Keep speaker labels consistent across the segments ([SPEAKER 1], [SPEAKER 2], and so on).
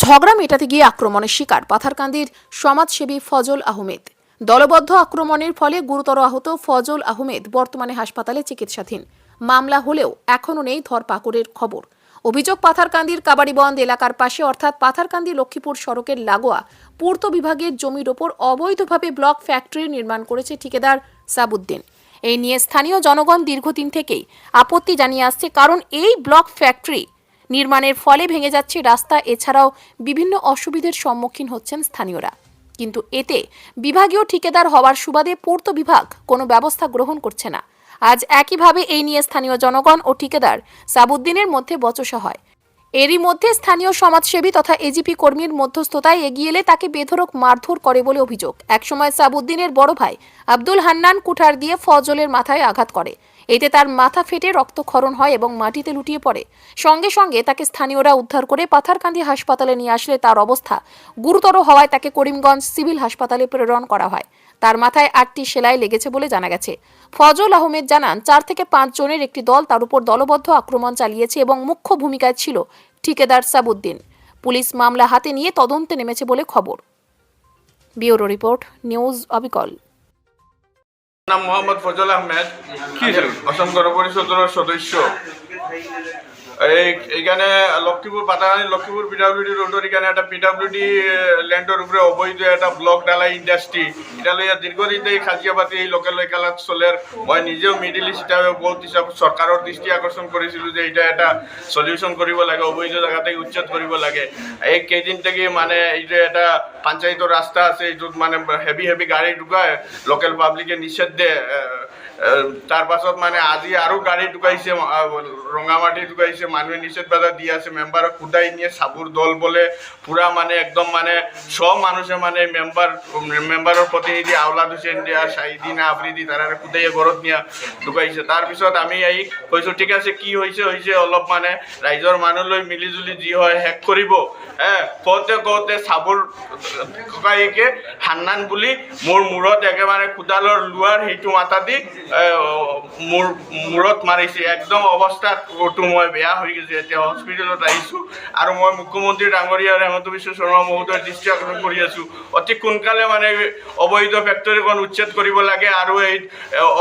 [SPEAKER 1] ঝগড়া মেটাতে গিয়ে আক্রমণের শিকার পাথারকান্দির সমাজসেবী ফজল আহমেদ। দলবদ্ধ আক্রমণের ফলে গুরুতর আহত ফজল আহমেদ বর্তমানে হাসপাতালে চিকিৎসাধীন। মামলা হলেও এখনও নেই ধরপাকড়ের খবর। অভিযোগ পাথারকান্দির কাবাড়িবন্দ এলাকার পাশে, অর্থাৎ পাথারকান্দি লক্ষ্মীপুর সড়কের লাগোয়া পূর্ত বিভাগের জমির ওপর অবৈধভাবে ব্লক ফ্যাক্টরি নির্মাণ করেছে ঠিকাদার সাবুদ্দিন। এই নিয়ে স্থানীয় জনগণ দীর্ঘদিন থেকেই আপত্তি জানিয়ে আসছে, কারণ এই ব্লক ফ্যাক্টরি নির্মাণের ফলে ভেঙে যাচ্ছে রাস্তা, এছাড়াও বিভিন্ন অসুবিধার সম্মুখীন হচ্ছেন স্থানীয়রা। কিন্তু এতে বিভাগীয় ঠিকাদার হওয়ার সুবাদে পূর্ত বিভাগ কোনো ব্যবস্থা গ্রহণ করছে না। আজ একইভাবে এই নিয়ে স্থানীয় জনগণ ও ঠিকাদার সাবুদ্দিনের মধ্যে বচসা হয়। এরই মধ্যে স্থানীয় সমাজসেবী তথা এজিপি কর্মীর মধ্যস্থতায় এগিয়ে এলে তাকে বেধরক মারধর করে বলে অভিযোগ। একসময় সাবুদ্দিনের বড় ভাই আব্দুল হান্নান কুঠার দিয়ে ফজলের মাথায় আঘাত করে। এতে তার মাথা ফেটে রক্তক্ষরণ হয় এবং মাটিতে লুটিয়ে পড়ে। সঙ্গে সঙ্গে তাকে স্থানীয়রা উদ্ধার করে পাথারকান্দি হাসপাতালে নিয়ে আসলে তার অবস্থা। গুরুতর হওয়ায় তাকে করিমগঞ্জ সিভিল হাসপাতালে প্রেরণ করা হয়। তার মাথায় আটটি সেলাই লেগেছে বলে জানা গেছে। ফজল আহমেদ জানান চার থেকে পাঁচ জনের একটি দল তার উপর দলবদ্ধ আক্রমণ চালিয়েছে এবং মুখ্য ভূমিকায় ছিল ঠিকাদার সাবুদ্দিন। পুলিশ মামলা হাতে নিয়ে তদন্তে নেমেছে বলে খবর। ব্যুরো রিপোর্ট নিউজ অবিকল।
[SPEAKER 2] নাম মোহাম্মদ ফজল আহমেদ।
[SPEAKER 3] কি
[SPEAKER 2] অসম গণ পরিষদের সদস্য। এই, এইখানে লক্ষ্মীপুর পাতাগানি লক্ষ্মীপুর পিডাব্লিউডি রোডের এখানে একটা পিডাব্লিউডি ল্যান্ডের উপরে অবৈধ একটা ব্লক ডালাই ইন্ডাস্ট্রি এটা লইয়া দীর্ঘদিন থেকে খাজিয়াবাতি এই লোকাল একালাত চলের মই নিজেও মিডিল ইস্ট হিসাবে বহুত হিসাব সরকারের দৃষ্টি আকর্ষণ করেছিল যে এটা এটা সলিউশন কৰিব লাগে, অবৈধ জায়গা উচ্ছেদ কৰিব লাগে। এই কেইদিন থেকে মানে এই যে এটা পঞ্চায়তৰ ৰাস্তা আছে, এইটোত মানে হেভি হেভি গাড়ী ঢুকায় লোকেল পাব্লিকে নিষেধ দিয়ে। তাৰ পাছত মানে আজি আৰু গাড়ী ঢুকাইছে আহ, ৰঙামাটি ঢুকাইছে মানুহে নিষেধ বাধা দি আছে মেম্বাৰক কুদাই নিয়ে চাবুৰ দল বোলে পুৰা মানে একদম মানে সব মানুষে মানে মেম্বাৰ মেম্বাৰৰ প্ৰতিনিধি আওলাদ হুছেইন দিয়া চাহিদিনা আফ্ৰিদি তাৰে কুদাই ঘৰত নিয়া ঢুকাইছে। তাৰপিছত আমি আহি কৈছোঁ ঠিক আছে কি হৈছে হৈছে অলপ মানে ৰাইজৰ মানুহ লৈ মিলি জুলি যি হয় শেষ কৰিব। হে কওঁতে কওঁতে চাবুৰ ককায়েকে হান্নান বুলি মোৰ মূৰত একেবাৰে কোদালৰ লোৱাৰ সেইটো মাথা দি মোৰ মূৰত মাৰিছে। একদম অৱস্থাত ক'তো মই বেয়া হৈ গৈছে, এতিয়া হস্পিটেলত আহিছোঁ। আৰু মই মুখ্যমন্ত্ৰী ডাঙৰীয়া হেমন্ত বিশ্ব শৰ্মা মহোদয়ৰ দৃষ্টি আকৰ্ষণ কৰি আছোঁ। অতি সোনকালে মানে অবৈধ ফেক্টৰীখন উচ্ছেদ কৰিব লাগে আৰু এই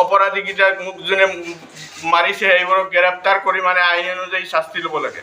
[SPEAKER 2] অপৰাধীকেইটাক মোক যোনে মাৰিছে, সেইবোৰক গ্ৰেপ্তাৰ কৰি মানে আইন অনুযায়ী শাস্তি ল'ব লাগে।